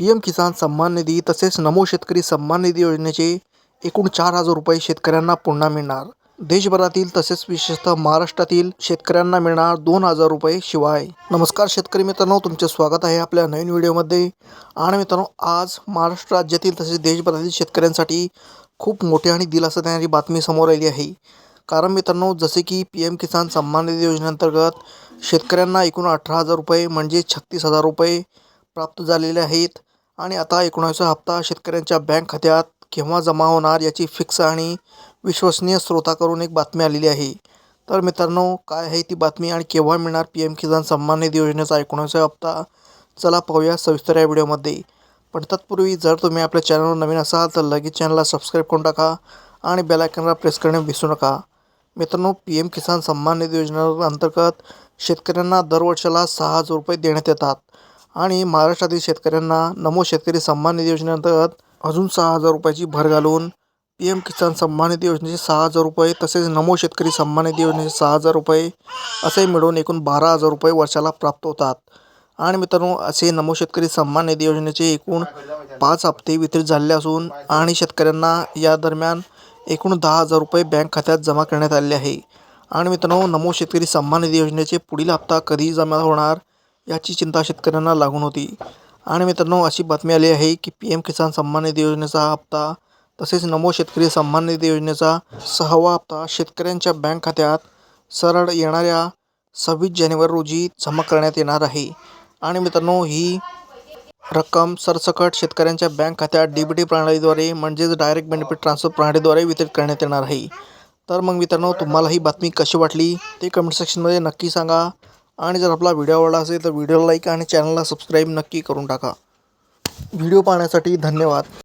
P M किसान सन्मान निधी तसेच नमो शेतकरी सन्मान निधी योजनेचे एकूण चार हजार रुपये शेतकऱ्यांना पुन्हा मिळणार. देशभरातील तसेच विशेषतः महाराष्ट्रातील शेतकऱ्यांना मिळणार दोन हजार रुपये शिवाय. नमस्कार शेतकरी मित्रांनो तुमचे स्वागत आहे आपल्या नवीन व्हिडिओमध्ये. आणि मित्रांनो आज महाराष्ट्र राज्यातील तसेच देशभरातील शेतकऱ्यांसाठी खूप मोठी आणि दिलासा देणारी बातमी समोर आली आहे. कारण मित्रांनो जसे की पी एम किसान सन्मान निधी योजनेअंतर्गत शेतकऱ्यांना एकूण अठरा हजार रुपये म्हणजे छत्तीस हजार रुपये प्राप्त झालेले आहेत. आणि आता एकोणावीसा हप्ता शेतकऱ्यांच्या बँक खात्यात केव्हा जमा होणार याची फिक्स आणि विश्वसनीय स्रोताकडून एक बातमी आलेली आहे. तर मित्रांनो काय आहे ती बातमी आणि केव्हा मिळणार पी एम किसान सन्मान निधी योजनेचा एकोणावीसा हप्ता? चला पाहूया सविस्तर या व्हिडिओमध्ये. पण तत्पूर्वी जर तुम्ही आपल्या चॅनलवर नवीन असाल तर लगेच चॅनलला सबस्क्राईब करून टाका आणि बेलायकनला प्रेस करणे विसरू नका. मित्रांनो पी एम किसान सन्मान निधी योजनेअंतर्गत शेतकऱ्यांना दरवर्षाला सहा हजार रुपये देण्यात येतात. आणि महाराष्ट्रातील शेतकऱ्यांना नमो शेतकरी सन्मान निधी योजनेअंतर्गत अजून सहा हजार रुपयाची भर घालून पी एम किसान सन्मान निधी योजनेचे सहा हजार रुपये तसेच नमो शेतकरी सन्मान निधी योजनेचे सहा हजार रुपये असे मिळून एकूण बारा हजार रुपये वर्षाला प्राप्त होतात. आणि मित्रांनो असे नमो शेतकरी सन्मान निधी योजनेचे एकूण पाच हप्ते वितरित झालेले असून आणि शेतकऱ्यांना या दरम्यान एकूण दहा हजार रुपये बँक खात्यात जमा करण्यात आलेले आहे. आणि मित्रांनो नमो शेतकरी सन्मान निधी योजनेचे पुढील हप्ता कधी जमा होणार याची चिंता शेतकऱ्यांना लागून होती. आणि मित्रांनो अशी बातमी आली आहे की पी एम किसान सन्मान निधी योजनेचा हा हप्ता तसेच नमो शेतकरी सन्मान निधी योजनेचा सहावा हप्ता शेतकऱ्यांच्या बँक खात्यात सरळ येणाऱ्या सव्वीस जानेवारी रोजी जमा करण्यात येणार आहे. आणि मित्रांनो ही रक्कम सरसकट शेतकऱ्यांच्या बँक खात्यात डी बी टी प्रणालीद्वारे म्हणजेच डायरेक्ट बेनिफिट ट्रान्सफर प्रणालीद्वारे वितरित करण्यात येणार आहे. तर मग मित्रांनो तुम्हाला ही बातमी कशी वाटली ते कमेंट सेक्शनमध्ये नक्की सांगा. आणि जर आपला व्हिडिओ आवडला असेल तर व्हिडिओला लाईक आणि चॅनलला सबस्क्राईब नक्की करून टाका. व्हिडिओ पाहण्यासाठी धन्यवाद.